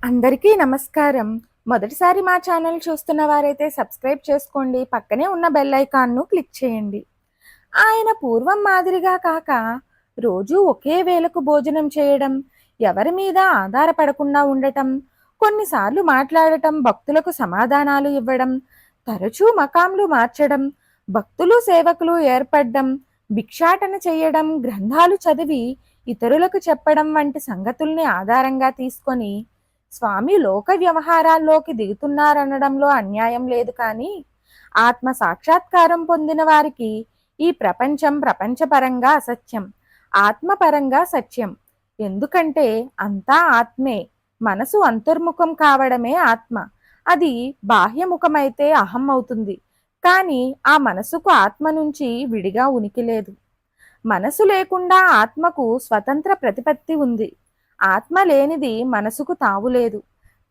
అందరికీ నమస్కారం. మొదటిసారి మా ఛానల్ చూస్తున్న వారైతే సబ్స్క్రైబ్ చేసుకోండి. పక్కనే ఉన్న బెల్ ఐకాన్ను క్లిక్ చేయండి. ఆయన పూర్వం మాదిరిగా కాక రోజు ఒకే వేళకు భోజనం చేయడం ఎవరి మీద ఆధారపడకుండా ఉండటం కొన్నిసార్లు మాట్లాడటం భక్తులకు సమాధానాలు ఇవ్వడం తరచూ మకాంలు మార్చడం భక్తులు సేవకులు ఏర్పడడం భిక్షాటన చేయడం గ్రంథాలు చదివి ఇతరులకు చెప్పడం వంటి సంగతుల్ని ఆధారంగా తీసుకొని స్వామి లోక వ్యవహారాల్లోకి దిగుతున్నారనడంలో అన్యాయం లేదు కానీ ఆత్మ సాక్షాత్కారం పొందిన వారికి ఈ ప్రపంచం ప్రపంచపరంగా అసత్యం ఆత్మపరంగా సత్యం. ఎందుకంటే అంతా ఆత్మే మనసు అంతర్ముఖం కావడమే ఆత్మ. అది బాహ్యముఖమైతే అహం అవుతుంది. కానీ ఆ మనసుకు ఆత్మ నుంచి విడిగా ఉనికి లేదు. మనసు లేకుండా ఆత్మకు స్వతంత్ర ప్రతిపత్తి ఉంది. ఆత్మ లేనిది మనసుకు తావులేదు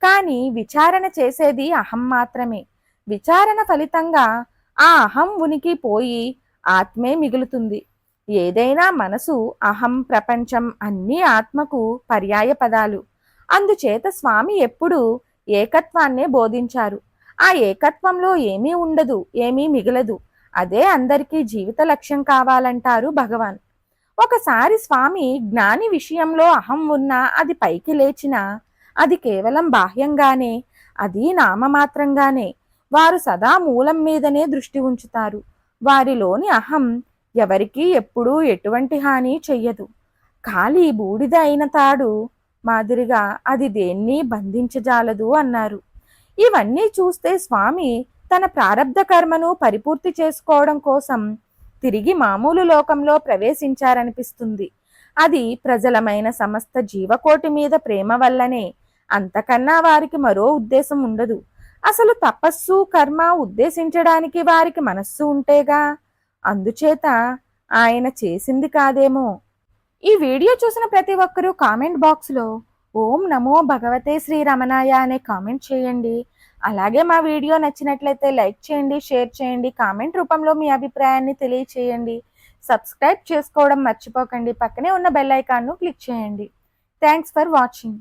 కానీ విచారణ చేసేది అహం మాత్రమే. విచారణ ఫలితంగా ఆ అహం ఉనికి పోయి ఆత్మే మిగులుతుంది. ఏదైనా మనసు అహం ప్రపంచం అన్నీ ఆత్మకు పర్యాయ పదాలు. అందుచేత స్వామి ఎప్పుడూ ఏకత్వాన్నే బోధించారు. ఆ ఏకత్వంలో ఏమీ ఉండదు ఏమీ మిగలదు. అదే అందరికీ జీవిత లక్ష్యం కావాలంటారు భగవాన్. ఒకసారి స్వామి జ్ఞాని విషయంలో అహం ఉన్నా అది పైకి లేచినా అది కేవలం బాహ్యంగానే అది నామమాత్రంగానే. వారు సదా మూలం మీదనే దృష్టి ఉంచుతారు. వారిలోని అహం ఎవరికీ ఎప్పుడూ ఎటువంటి హాని చెయ్యదు. ఖాళీ బూడిద అయిన తాడు మాదిరిగా అది దేన్ని బంధించజాలదు అన్నారు. ఇవన్నీ చూస్తే స్వామి తన ప్రారబ్ధ కర్మను పరిపూర్తి చేసుకోవడం కోసం తిరిగి మామూలు లోకంలో ప్రవేశించారనిపిస్తుంది. అది ప్రజలమైన సమస్త జీవకోటి మీద ప్రేమ వల్లనే. అంతకన్నా వారికి మరో ఉద్దేశం ఉండదు. అసలు తపస్సు కర్మ ఉద్దేశించడానికి వారికి మనస్సు ఉంటేగా? అందుచేత ఆయన చేసింది కాదేమో. ఈ వీడియో చూసిన ప్రతి ఒక్కరూ కామెంట్ బాక్స్లో ఓం నమో భగవతే శ్రీ రమణాయ అనే కామెంట్ చేయండి. అలాగే మా వీడియో నచ్చినట్లయితే లైక్ చేయండి షేర్ చేయండి కామెంట్ రూపంలో మీ అభిప్రాయాన్ని తెలియచేయండి. సబ్స్క్రైబ్ చేసుకోవడం మర్చిపోకండి. పక్కనే ఉన్న బెల్ ఐకాన్ను క్లిక్ చేయండి. Thanks for watching.